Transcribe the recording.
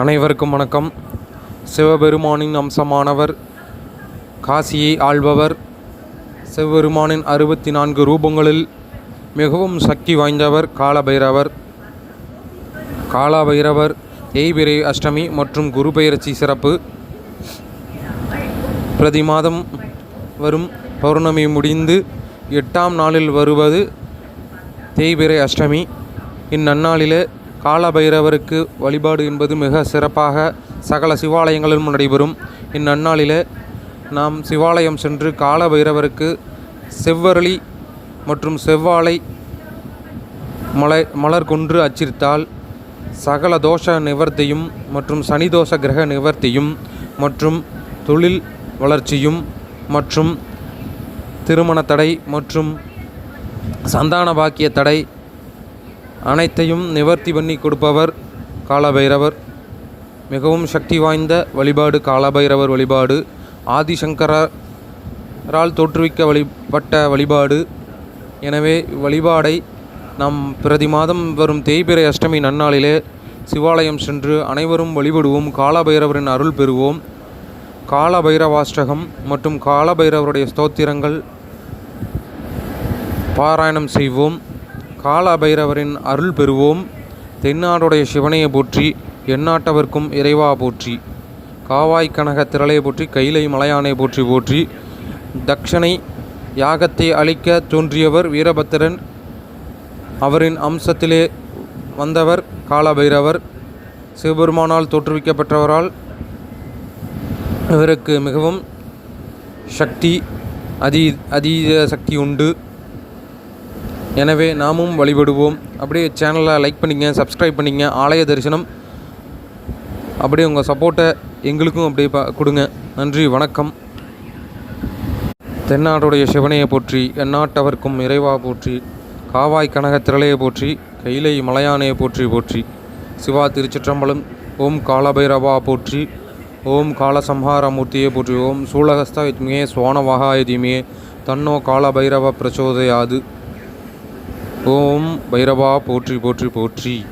அனைவருக்கும் வணக்கம். சிவபெருமானின் அம்சமானவர் காசியை ஆள்பவர் சிவபெருமானின் அறுபத்தி நான்கு ரூபங்களில் மிகவும் சக்தி வாய்ந்தவர் காலபைரவர். காலபைரவர் தேய்பிரை அஷ்டமி மற்றும் குரு பெயர்ச்சி சிறப்பு. பிரதி மாதம் வரும் பௌர்ணமி முடிந்து எட்டாம் நாளில் வருவது தேய்பிரை அஷ்டமி. இந்நன்னாளிலே காலபைரவருக்கு வழிபாடு என்பது மிக சிறப்பாக சகல சிவாலயங்களிலும் நடைபெறும். இந்நன்னாளிலே நாம் சிவாலயம் சென்று காலபைரவருக்கு செவ்வரளி மற்றும் செவ்வாழை மலை மலர் கொன்று அச்சிரித்தால் சகல தோஷ நிவர்த்தியும் மற்றும் சனி தோஷ கிரக நிவர்த்தியும் மற்றும் தொழில் வளர்ச்சியும் மற்றும் திருமண தடை மற்றும் சந்தான பாக்கிய தடை அனைத்தையும் நிவர்த்தி பண்ணி கொடுப்பவர் காலபைரவர். மிகவும் சக்தி வாய்ந்த வழிபாடு காலபைரவர் வழிபாடு. ஆதிசங்கரால் தோற்றுவிக்க வழிபட்ட வழிபாடு. எனவே வழிபாடை நாம் பிரதி மாதம் வரும் தேய்பிறை அஷ்டமி நன்னாளிலே சிவாலயம் சென்று அனைவரும் வழிபடுவோம். காலபைரவரின் அருள் பெறுவோம். காலபைரவாஷ்டகம் மற்றும் காலபைரவருடைய ஸ்தோத்திரங்கள் பாராயணம் செய்வோம். காலபைரவரின் அருள் பெறுவோம். தென்னாடுடைய சிவனையை போற்றி எந்நாட்டவர்க்கும் இறைவா போற்றி. காவாய் கனக திரளையை போற்றி கைலை மலையானை போற்றி போற்றி. தக்ஷனை யாகத்தை அழிக்க தோன்றியவர் வீரபத்திரன். அவரின் அம்சத்திலே வந்தவர் காலபைரவர். சிவபெருமானால் தோற்றுவிக்கப்பட்டவரால் இவருக்கு மிகவும் சக்தி அதி அதீத சக்தி உண்டு. எனவே நாமும் வழிபடுவோம். அப்படியே சேனலை லைக் பண்ணிங்க சப்ஸ்கிரைப் பண்ணிங்க ஆலய தரிசனம். அப்படியே உங்கள் சப்போர்ட்டை எங்களுக்கும் அப்படியே ப கொடுங்க. நன்றி வணக்கம். தென்னாடுடைய சிவனையை போற்றி எந்நாட்டவர்க்கும் இறைவா போற்றி காவாய் கனக திரளையை போற்றி கைலை மலையானையை போற்றி போற்றி. சிவா திருச்சிற்றம்பலம் ஓம் காலபைரவா போற்றி ஓம் காலசம்ஹாரமூர்த்தியை போற்றி ஓம் சூலகஸ்த வித்மியே சுவானவகாய தீமியே தன்னோ காலபைரவ பிரச்சோதயாது. ஓம் பைரவா போற்றி போற்றி போற்றி.